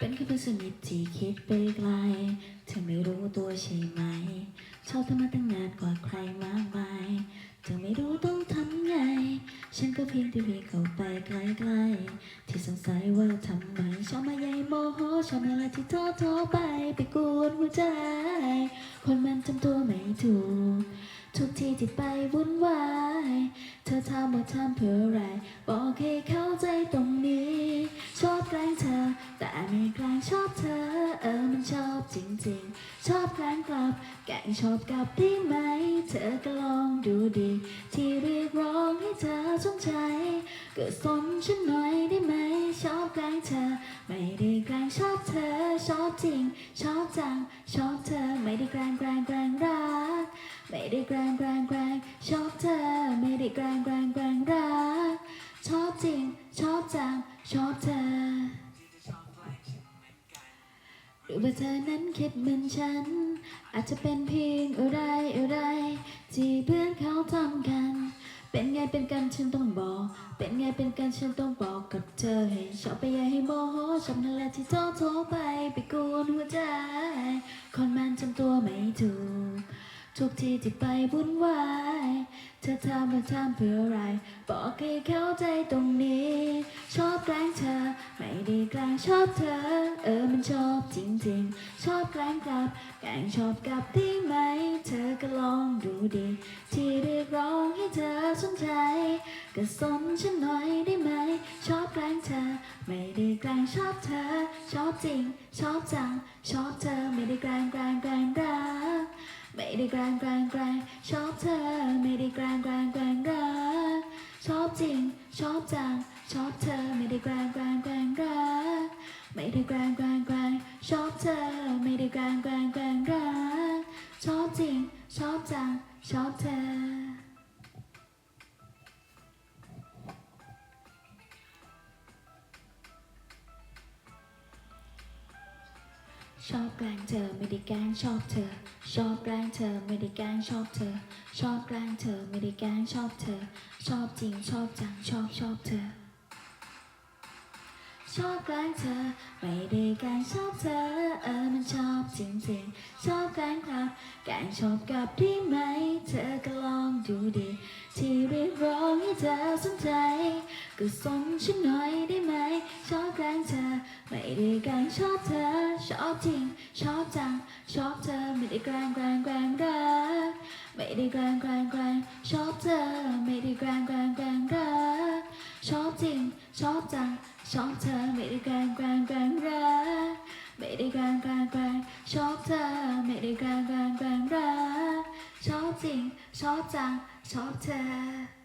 เป็นแค่เพื่อนสนิทที่คิดไปไกลเธอไม่รู้ตัวใช่ไหม ชอบเธอมาตั้งนานกว่าใครมากมาย เธอไม่รู้ต้องทำไง ฉันก็เพียงแต่วิ่งเข้าไปใกล้ๆที่สงสัยว่าทำไมชอบมาใหญ่โมโหชอบอะไรที่ท้อท้อไปไปกวนหัวใจ คนมันจำตัวไม่ถูกทุกที่ที่ไปวุ่นวาย เธอทำว่าทำเพื่ออะไร บอกให้เข้าใจต ชอบเธอ เออมันชอบจริงๆ ชอบแกล้งกลับ แกล้งชอบกลับได้ไหม เธอก็ลองดูดี ที่เรียกร้องให้เธอสนใจเก็สนฉันหน่อยได้ไหม ชอบแกล้งเธอ ไม่ได้แกล้งชอบเธอ ชอบจริง ชอบจัง ชอบเธอ ไม่ได้แกล้งแกล้งแกล้งรัก ไม่ได้แกล้งแกล้งแกล้งชอบเธอ ไม่ได้แกล้งแกล้งแกล้งรัก ชอบจริง ชอบจัง ชอบเธอ หรือว่าเธอนั้นคิดเหมือนฉัน อาจจะเป็นเพียงอะไรอะไรที่เพื่อนเขาทำกัน เป็นไงเป็นกันฉันต้องบอก เป็นไงเป็นกันฉันต้องบอกกับเธอให้ชอบไปอย่าให้โมโหชอบนั่นแหละที่โทรโทรไปไปกวนหัวใจ คนมันจำตัวไม่ถูกทุกที่ที่ไปวุ่นวายเธอทำมาทำเพื่ออะไร บอกให้เข้าใจตรงนี้ ชอบแกล้งเธอ ไม่ได้แกล้งชอบเธอเออ อบจริงๆ ชอบแกล้งกลับ แกล้งชอบกับได้ไหม เธอก็ลองดูดี ที่เรียกร้องให้เธอสนใจ ก็สนฉันหน่อยได้ไหม ชอบแกล้งเธอ ไม่ได้แกล้งชอบเธอ ชอบจริง ชอบจัง ชอบเธอ ไม่ได้แกล้งแกล้งแกล้งรักไม่ได้แกล้งแกล้งแกล้งชอบเธอ ไม่ได้แกล้งแกล้งแกล้งรักชอบจริง ชอบจัง ชอบเธอ ไม่ได้แกล้งแกล้งแกล้งรักไม่ได้แกลงแกล้งแกล้ง ชอบเธอไม่ได้แกล้งแกล้งแกล้งรักชอบจริง ชอบจัง ชอบเธอ ชอบแกล้งเธอไม่ได้แกล้งชอบเธอ ชอบแกล้งเธอไม่ได้แกล้งชอบเธอ ชอบแกล้งเธอไม่ได้แกล้งชอบเธอ ชอบจริงชอบจังชอบชอบเธอ ชอบแกล้งเธอ ไม่ได้แกล้งชอบเธอ เออมันชอบจริงๆ ชอบแกล้งกลับ แกล้งชอบกลับได้ไหม เธอก็ลองดูดี ที่เรียกร้องให้เธอสนใจ ก็สนฉันหน่อยได้ไหม ชอบแกล้งเธอ ไม่ได้แกล้งชอบเธอ ชอบจริง ชอบจัง ชอบเธอ ไม่ได้แกล้งแกล้งแกล้งรัก ไม่ได้แกล้งแกล้งแกล้งชอบเธอ ไม่ได้แกล้งแกล้งแกล้งรัก ชอบจริง ชอบจัง ชอบเธอไม่ได้แกล้งแกล้งแกล้งรักไม่ได้แกล้งแกล้งแกล้งชอบเธอไม่ได้แกล้งแกล้งแกล้งรักชอบจริงชอบจังชอบเธอ